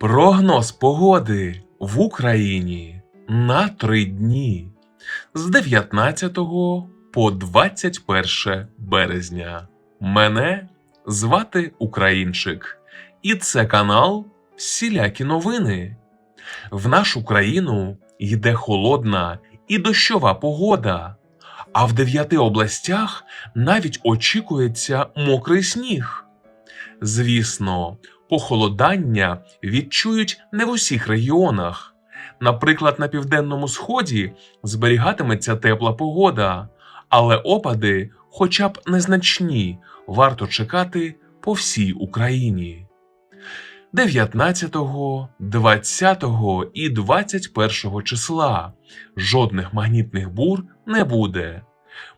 Прогноз погоди в Україні на три дні з 19 по 21 березня. Мене звати Українчик, і це канал Всілякі новини. В нашу країну йде холодна і дощова погода, а в дев'яти областях навіть очікується мокрий сніг. Звісно, похолодання відчують не в усіх регіонах. Наприклад, на південному сході зберігатиметься тепла погода, але опади, хоча б незначні, варто чекати по всій Україні. 19, 20 і 21 числа жодних магнітних бур не буде.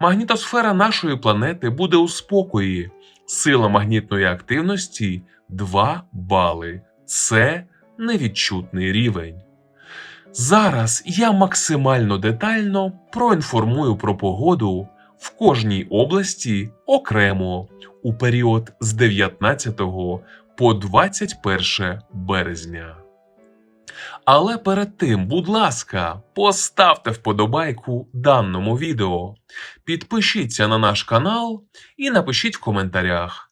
Магнітосфера нашої планети буде у спокої. Сила магнітної активності 2 бали. Це невідчутний рівень. Зараз я максимально детально проінформую про погоду в кожній області окремо у період з 19 по 21 березня. Але перед тим, будь ласка, поставте вподобайку даному відео, підпишіться на наш канал і напишіть в коментарях,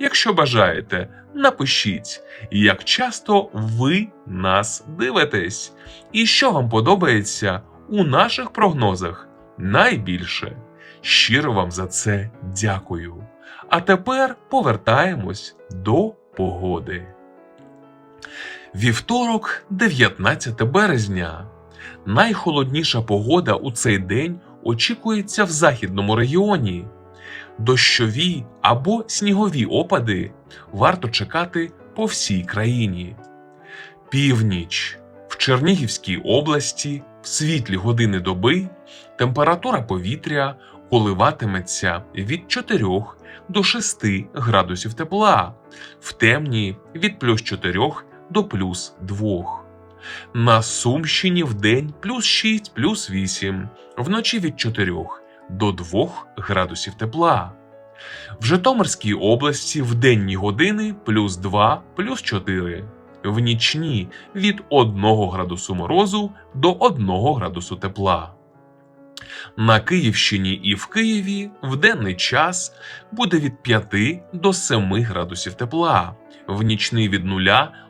якщо бажаєте, напишіть, як часто ви нас дивитесь, і що вам подобається у наших прогнозах найбільше. Щиро вам за це дякую. А тепер повертаємось до погоди. Вівторок, 19 березня. Найхолодніша погода у цей день очікується в західному регіоні. Дощові або снігові опади варто чекати по всій країні. Північ в Чернігівській області в світлі години доби температура повітря коливатиметься від 4 до 6 градусів тепла, в темні від плюс 4 до плюс 2. На Сумщині в день плюс 6 плюс 8, вночі від 4 до 2 градусів тепла. В Житомирській області в денні години плюс 2 плюс 4, в нічні від 1 градусу морозу до 1 градусу тепла. На Київщині і в Києві в денний час буде від 5 до 7 градусів тепла, в нічний від 0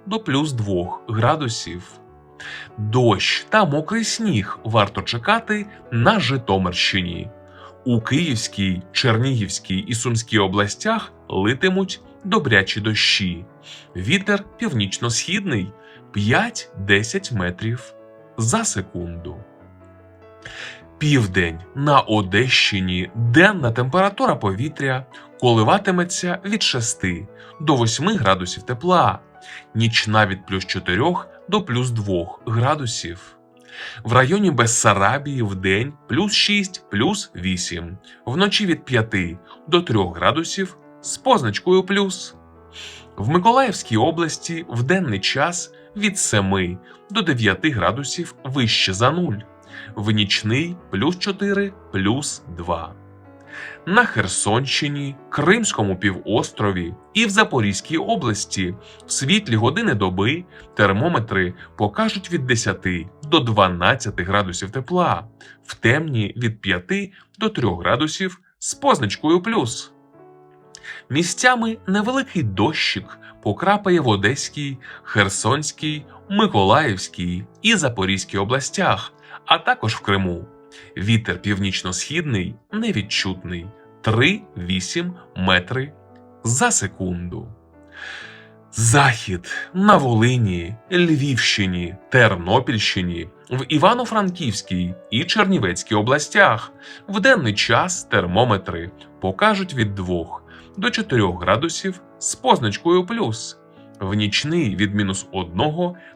до плюс 2 градусів. Дощ та мокрий сніг варто чекати на Житомирщині. У Київській, Чернігівській і Сумській областях литимуть добрячі дощі. Вітер північно-східний 5-10 метрів за секунду. Південь на Одещині денна температура повітря коливатиметься від 6 до 8 градусів тепла, нічна від плюс 4 до плюс 2 градусів. В районі Бессарабії в день плюс 6 плюс 8, вночі від 5 до 3 градусів з позначкою плюс. В Миколаївській області в денний час від 7 до 9 градусів вище за нуль, в нічний плюс 4 плюс 2. На Херсонщині, Кримському півострові і в Запорізькій області в світлі години доби термометри покажуть від 10 до 12 градусів тепла, в темні від 5 до 3 градусів з позначкою плюс. Місцями невеликий дощик покрапає в Одеській, Херсонській, Миколаївській і Запорізькій областях, а також в Криму. Вітер північно-східний невідчутний 3-8 метри за секунду. Захід на Волині, Львівщині, Тернопільщині, в Івано-Франківській і Чернівецькій областях в денний час термометри покажуть від 2 до 4 градусів з позначкою плюс, в нічний від мінус 1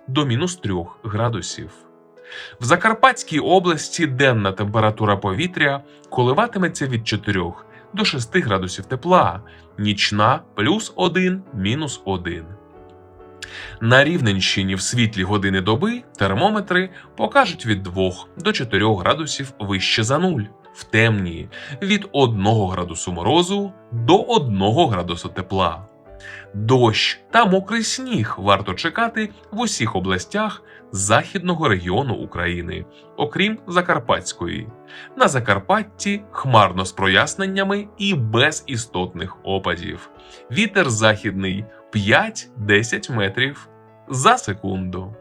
до мінус 3 градусів. В Закарпатській області денна температура повітря коливатиметься від 4 до 6 градусів тепла, нічна плюс 1 мінус 1. На Рівненщині в світлі години доби термометри покажуть від 2 до 4 градусів вище за нуль, в темні від 1 градусу морозу до 1 градусу тепла. Дощ та мокрий сніг варто чекати в усіх областях західного регіону України, окрім Закарпатської. На Закарпатті хмарно з проясненнями і без істотних опадів. Вітер західний 5-10 метрів за секунду.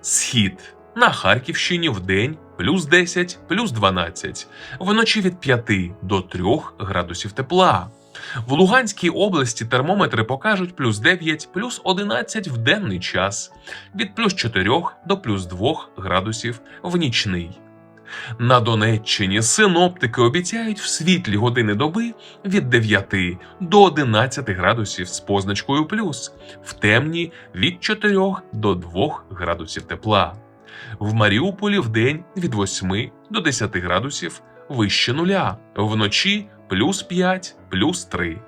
Схід на Харківщині в день плюс 10, плюс 12, вночі від 5 до 3 градусів тепла. В Луганській області термометри покажуть плюс 9, плюс 11 в денний час, від плюс 4 до плюс 2 градусів в нічний. На Донеччині синоптики обіцяють в світлі години доби від 9 до 11 градусів з позначкою плюс, в темні від 4 до 2 градусів тепла. В Маріуполі в день від 8 до 10 градусів вище нуля, вночі плюс 5, плюс 3.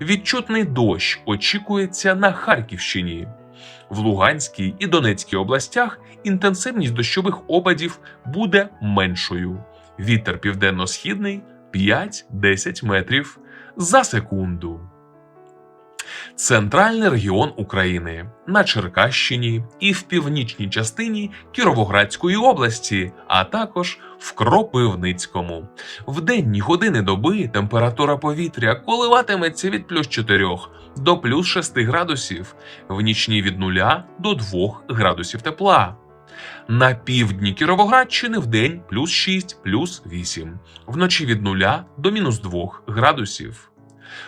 Відчутний дощ очікується на Харківщині. В Луганській і Донецькій областях інтенсивність дощових опадів буде меншою. Вітер південно-східний 5-10 метрів за секунду. Центральний регіон України на Черкащині і в північній частині Кіровоградської області, а також в Кропивницькому. В денні години доби температура повітря коливатиметься від плюс 4 до плюс 6 градусів, в нічні від 0 до 2 градусів тепла. На півдні Кіровоградщини в день плюс 6, плюс 8, вночі від 0 до мінус 2 градусів.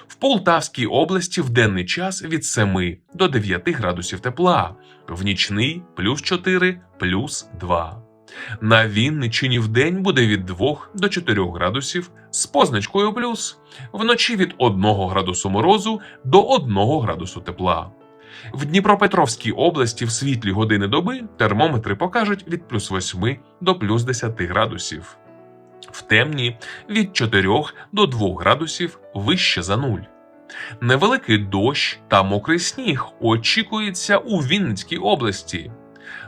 В Полтавській області в денний час від 7 до 9 градусів тепла, в нічний плюс 4, плюс 2. На Вінниччині в день буде від 2 до 4 градусів з позначкою плюс, вночі від 1 градусу морозу до 1 градусу тепла. В Дніпропетровській області в світлі години доби термометри покажуть від плюс 8 до плюс 10 градусів. В темні від 4 до 2 градусів вище за нуль. Невеликий дощ та мокрий сніг очікується у Вінницькій області.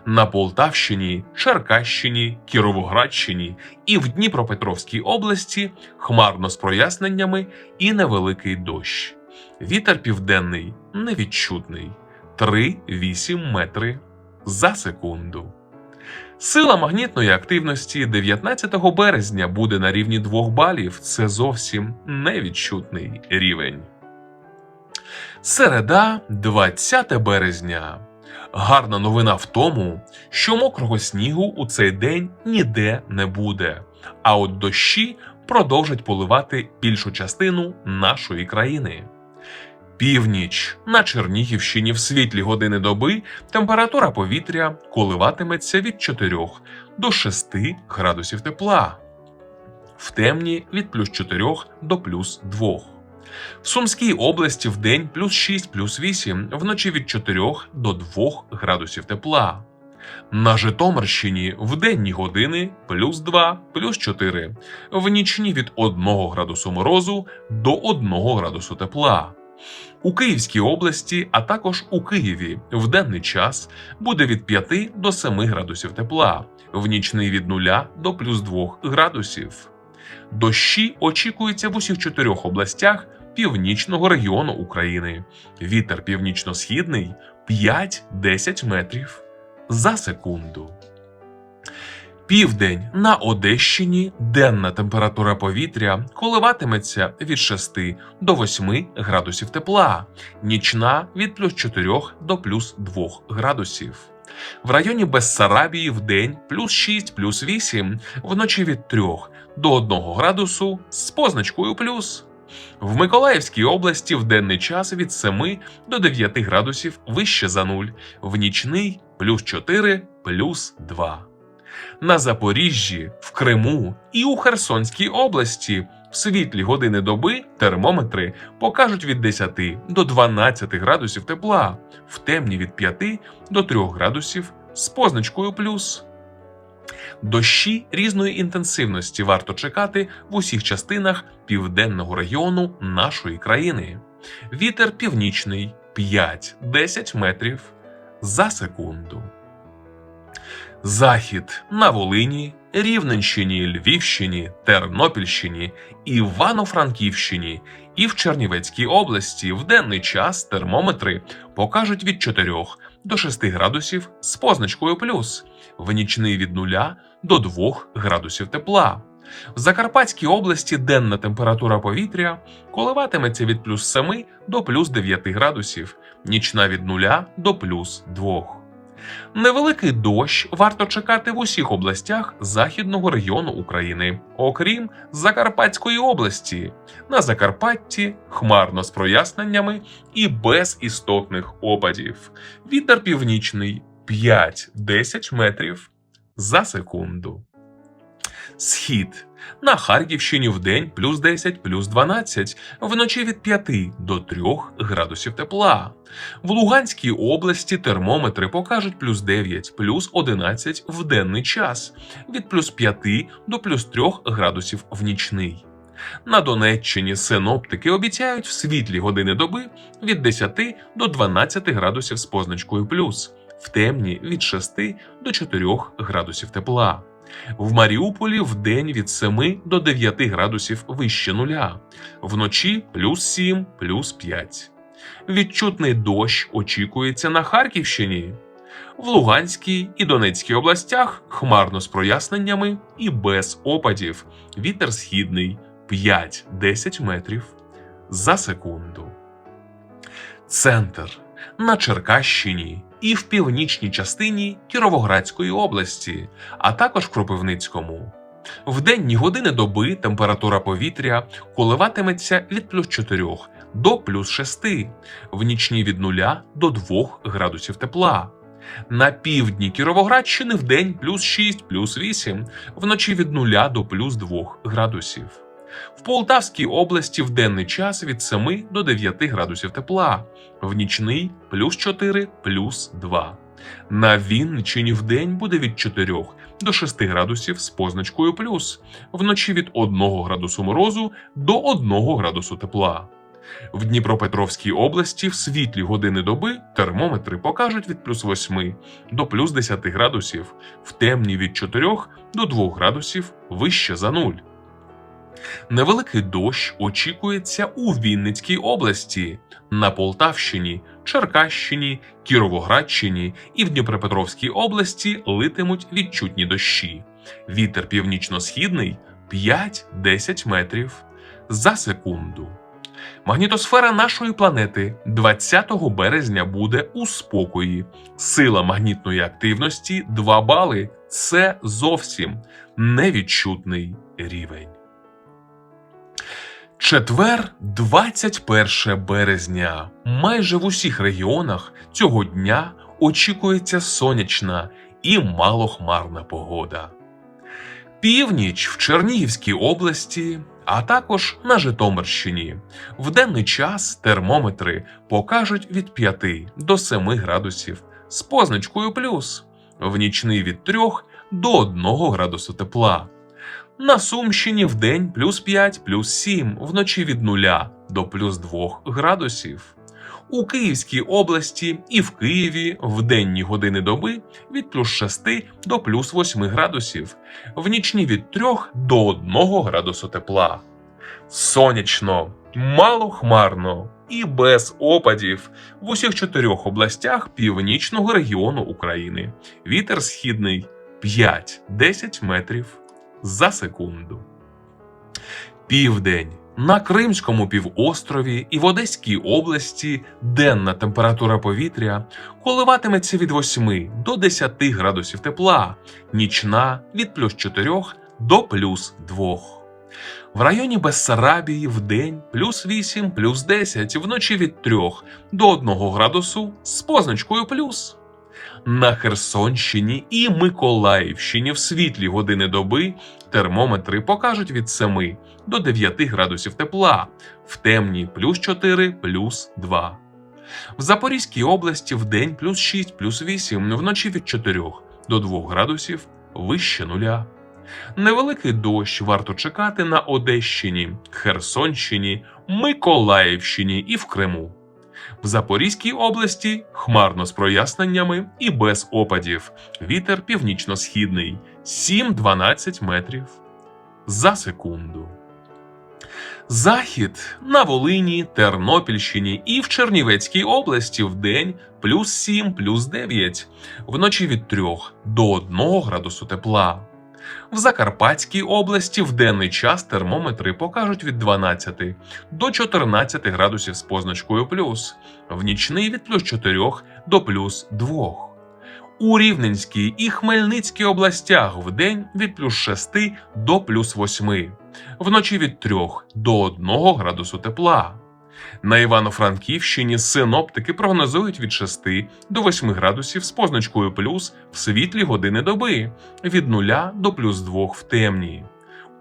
На Полтавщині, Черкащині, Кіровоградщині і в Дніпропетровській області хмарно з проясненнями і невеликий дощ. Вітер південний невідчутний 3-8 метри за секунду. Сила магнітної активності 19 березня буде на рівні 2 балів. Це зовсім невідчутний рівень. Середа, 20 березня. Гарна новина в тому, що мокрого снігу у цей день ніде не буде, а от дощі продовжать поливати більшу частину нашої країни. Північ на Чернігівщині в світлі години доби температура повітря коливатиметься від 4 до 6 градусів тепла, в темні від плюс 4 до плюс 2. В Сумській області в день плюс 6 плюс 8, вночі від 4 до 2 градусів тепла. На Житомирщині в денні години плюс 2, плюс 4, в нічні від 1 градусу морозу до 1 градусу тепла. У Київській області, а також у Києві в денний час буде від 5 до 7 градусів тепла, в нічний від 0 до плюс 2 градусів. Дощі очікуються в усіх чотирьох областях північного регіону України. Вітер північно-східний 5-10 метрів за секунду. Південь на Одещині денна температура повітря коливатиметься від 6 до 8 градусів тепла, нічна від плюс 4 до плюс 2 градусів. В районі Бессарабії в день плюс 6 плюс 8, вночі від 3 до 1 градусу з позначкою плюс. В Миколаївській області в денний час від 7 до 9 градусів вище за нуль, в нічний плюс 4 плюс 2. На Запоріжжі, в Криму і у Херсонській області В світлі години доби термометри покажуть від 10 до 12 градусів тепла, в темні від 5 до 3 градусів з позначкою плюс. Дощі різної інтенсивності варто чекати в усіх частинах південного регіону нашої країни. Вітер північний 5-10 метрів за секунду. Захід на Волині, Рівненщині, Львівщині, Тернопільщині, Івано-Франківщині і в Чернівецькій області в денний час термометри покажуть від 4 до 6 градусів з позначкою плюс, в нічний від 0 до 2 градусів тепла. В Закарпатській області денна температура повітря коливатиметься від плюс 7 до плюс 9 градусів, нічна від 0 до плюс 2. Невеликий дощ варто чекати в усіх областях західного регіону України, окрім Закарпатської області. На Закарпатті хмарно з проясненнями і без істотних опадів. Вітер північний 5-10 метрів за секунду. Схід на Харківщині в день плюс 10, плюс 12, вночі від 5 до 3 градусів тепла. В Луганській області термометри покажуть плюс 9, плюс 11 в денний час, від плюс 5 до плюс 3 градусів в нічний. На Донеччині синоптики обіцяють в світлі години доби від 10 до 12 градусів з позначкою плюс, в темні від 6 до 4 градусів тепла. В Маріуполі в день від 7 до 9 градусів вище нуля, вночі плюс 7, плюс 5. Відчутний дощ очікується на Харківщині. В Луганській і Донецькій областях хмарно з проясненнями і без опадів. Вітер східний 5-10 метрів за секунду. Центр на Черкащині і в північній частині Кіровоградської області, а також Кропивницькому. В денні години доби температура повітря коливатиметься від плюс 4 до плюс 6, в нічні від 0 до 2 градусів тепла. На півдні Кіровоградщини в день плюс 6, плюс 8, вночі від 0 до плюс 2 градусів. В Полтавській області в денний час від 7 до 9 градусів тепла, в нічний плюс 4, плюс 2. На Вінничині в день буде від 4 до 6 градусів з позначкою плюс, вночі від 1 градусу морозу до 1 градусу тепла. В Дніпропетровській області в світлі години доби термометри покажуть від плюс 8 до плюс 10 градусів, в темні від 4 до 2 градусів вище за нуль. Невеликий дощ очікується у Вінницькій області, на Полтавщині, Черкащині, Кіровоградщині і в Дніпропетровській області литимуть відчутні дощі. Вітер північно-східний 5-10 метрів за секунду. Магнітосфера нашої планети 20 березня буде у спокої. Сила магнітної активності 2 бали. Це зовсім невідчутний рівень. Четвер, 21 березня. Майже в усіх регіонах цього дня очікується сонячна і малохмарна погода. Північ в Чернігівській області, а також на Житомирщині. В денний час термометри покажуть від 5 до 7 градусів з позначкою плюс, в нічний від 3 до 1 градусу тепла. На Сумщині в день плюс 5, плюс 7, вночі від 0 до плюс 2 градусів. У Київській області і в Києві в денні години доби від плюс 6 до плюс 8 градусів, в нічні від 3 до 1 градусу тепла. Сонячно, малохмарно і без опадів в усіх чотирьох областях північного регіону України. Вітер східний 5-10 метрів за секунду. Південь на Кримському півострові і в Одеській області денна температура повітря коливатиметься від 8 до 10 градусів тепла, нічна від плюс 4 до плюс 2. В районі Бессарабії в день плюс 8, плюс 10, вночі від 3 до 1 градусу з позначкою плюс. На Херсонщині і Миколаївщині в світлі години доби термометри покажуть від 7 до 9 градусів тепла, в темній плюс 4, плюс 2. В Запорізькій області в день плюс 6, плюс 8, вночі від 4 до 2 градусів вище нуля. Невеликий дощ варто чекати на Одещині, Херсонщині, Миколаївщині і в Криму. В Запорізькій області хмарно з проясненнями і без опадів. Вітер північно-східний 7-12 метрів за секунду. Захід на Волині, Тернопільщині і в Чернівецькій області в день плюс 7, плюс 9, вночі від 3 до 1 градусу тепла. В Закарпатській області в денний час термометри покажуть від 12 до 14 градусів з позначкою плюс, в нічний від плюс 4 до плюс 2. У Рівненській і Хмельницькій областях в день від плюс 6 до плюс 8, вночі від 3 до 1 градусу тепла. На Івано-Франківщині синоптики прогнозують від 6 до 8 градусів з позначкою плюс в світлі години доби, від 0 до плюс 2 в темні.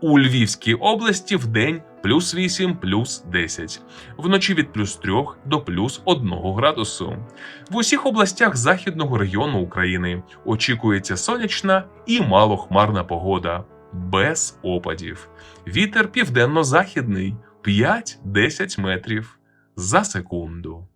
У Львівській області в день плюс 8, плюс 10, вночі від плюс 3 до плюс 1 градусу. В усіх областях західного регіону України очікується сонячна і малохмарна погода, без опадів. Вітер південно-західний 5-10 метрів за секунду.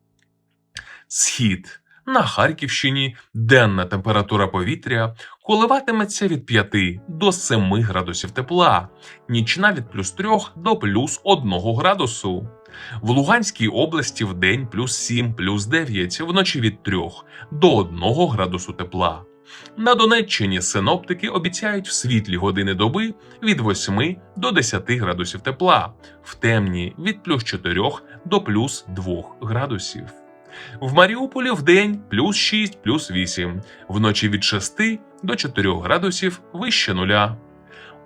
Схід на Харківщині денна температура повітря коливатиметься від 5 до 7 градусів тепла, нічна від плюс 3 до плюс 1 градусу. В Луганській області в день плюс 7, плюс 9, вночі від 3 до 1 градусу тепла. На Донеччині синоптики обіцяють в світлі години доби від 8 до 10 градусів тепла, в темні від плюс 4 до плюс 2 градусів. В Маріуполі в день плюс 6, плюс 8, вночі від 6 до 4 градусів вище нуля.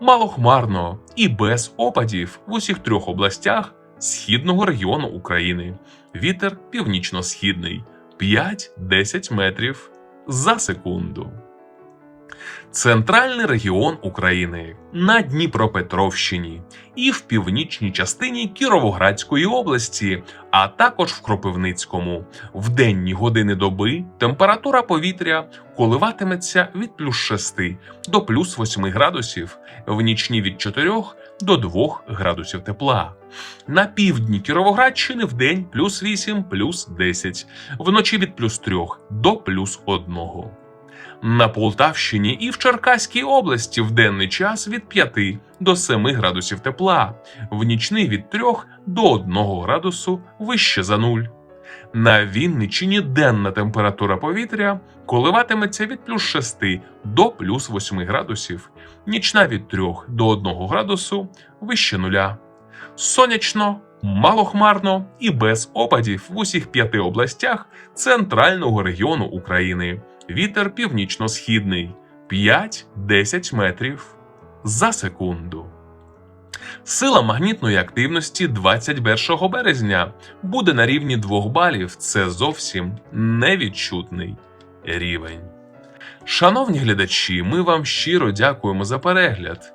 Малохмарно і без опадів в усіх трьох областях східного регіону України. Вітер північно-східний 5-10 метрів за секунду. Центральний регіон України на Дніпропетровщині і в північній частині Кіровоградської області, а також в Кропивницькому. В денні години доби температура повітря коливатиметься від плюс 6 до плюс 8 градусів, в нічні від 4 до 2 градусів тепла. На півдні Кіровоградщини в день плюс 8, плюс 10, вночі від плюс 3 до плюс 1. На Полтавщині і в Черкаській області в денний час від 5 до 7 градусів тепла, в нічний від 3 до 1 градусу вище за нуль. На Вінниччині денна температура повітря коливатиметься від плюс 6 до плюс 8 градусів, нічна від 3 до 1 градусу вище нуля. Сонячно, малохмарно і без опадів в усіх п'яти областях центрального регіону України. Вітер північно-східний 5-10 метрів за секунду. Сила магнітної активності 21 березня буде на рівні 2 балів. Це зовсім невідчутний рівень. Шановні глядачі, ми вам щиро дякуємо за перегляд.